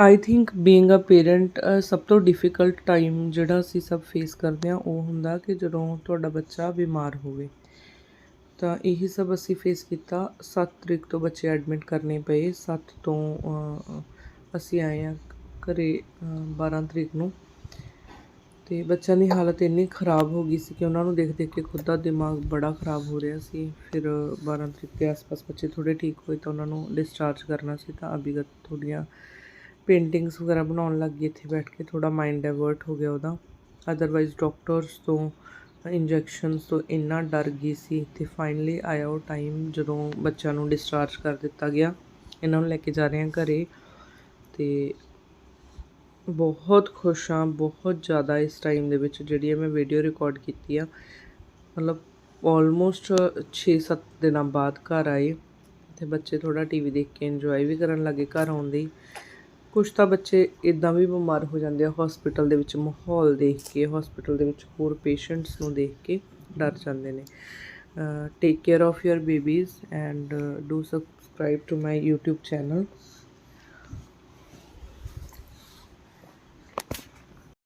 I think being a parent ਸਭ ਤੋਂ difficult time ਜਿਹੜਾ ਅਸੀਂ ਸਭ ਫੇਸ ਕਰਦੇ ਹਾਂ ਉਹ ਹੁੰਦਾ ਕਿ ਜਦੋਂ ਤੁਹਾਡਾ ਬੱਚਾ ਬਿਮਾਰ ਹੋਵੇ। ਤਾਂ ਇਹੀ ਸਭ ਅਸੀਂ ਫੇਸ ਕੀਤਾ। 7 ਤਰੀਕ ਤੋਂ ਬੱਚੇ ਐਡਮਿਟ ਕਰਨੇ ਪਏ। 7 ਤੋਂ ਅਸੀਂ ਆਏ ਹਾਂ ਘਰੇ ਅ, 12 ਤਰੀਕ ਨੂੰ। ਤੇ ਬੱਚਿਆਂ ਦੀ ਹਾਲਤ ਇੰਨੀ ਖਰਾਬ ਹੋ ਗਈ ਸੀ ਕਿ ਉਹਨਾਂ ਨੂੰ ਦੇਖ ਦੇਖ ਕੇ ਖੁਦ ਦਾ ਦਿਮਾਗ ਬੜਾ ਖਰਾਬ ਹੋ ਰਿਹਾ ਸੀ। ਫਿਰ 12 ਤਰੀਕ ਦੇ ਆਸ-ਪਾਸ ਬੱਚੇ ਥੋੜੇ ਠੀਕ ਹੋਏ ਤਾਂ ਉਹਨਾਂ ਨੂੰ ਡਿਸਚਾਰਜ ਕਰਨਾ ਸੀ। ਤਾਂ ਅਭਿਗਤ ਥੋੜ੍ਹੀਆਂ ਪੇਂਟਿੰਗਸ ਵਗੈਰਾ ਬਣਾਉਣ ਲੱਗ ਗਈ ਇੱਥੇ ਬੈਠ ਕੇ, ਥੋੜ੍ਹਾ ਮਾਈਂਡ ਡਾਇਵਰਟ ਹੋ ਗਿਆ ਉਹਦਾ। ਅਦਰਵਾਈਜ਼ ਡਾਕਟਰਸ ਤੋਂ ਇੰਜੈਕਸ਼ਨਸ ਤੋਂ ਇੰਨਾ ਡਰ ਗਈ ਸੀ ਅਤੇ ਫਾਈਨਲੀ ਆਇਆ ਉਹ ਟਾਈਮ ਜਦੋਂ ਬੱਚਿਆਂ ਨੂੰ ਡਿਸਚਾਰਜ ਕਰ ਦਿੱਤਾ ਗਿਆ। ਇਹਨਾਂ ਨੂੰ ਲੈ ਕੇ ਜਾ ਰਹੇ ਹਾਂ ਘਰੇ ਤੇ ਬਹੁਤ ਖੁਸ਼ ਹਾਂ, ਬਹੁਤ ਜ਼ਿਆਦਾ ਇਸ ਟਾਈਮ ਦੇ ਵਿੱਚ ਜਿਹੜੀ ਹੈ ਮੈਂ ਵੀਡੀਓ ਰਿਕਾਰਡ ਕੀਤੀ ਆ। ਮਤਲਬ ਆਲਮੋਸਟ 6-7 ਦਿਨਾਂ ਬਾਅਦ ਘਰ ਆਏ ਤੇ ਬੱਚੇ ਥੋੜਾ ਟੀਵੀ ਦੇਖ ਕੇ ਇੰਜੋਏ ਵੀ ਕਰਨ ਲੱਗੇ ਘਰ ਆਉਂਦੇ ਕੁਝ ਤਾਂ ਬੱਚੇ ਇਦਾਂ ਵੀ ਬਿਮਾਰ ਹੋ ਜਾਂਦੇ ਆ ਹਸਪੀਟਲ ਦੇ ਵਿੱਚ, ਮਾਹੌਲ ਦੇਖ ਕੇ ਹਸਪੀਟਲ ਦੇ ਵਿੱਚ ਹੋਰ ਪੇਸ਼ੈਂਟਸ ਨੂੰ ਦੇਖ ਕੇ ਡਰ ਜਾਂਦੇ ਨੇ। Take care of your babies and do subscribe to my YouTube channel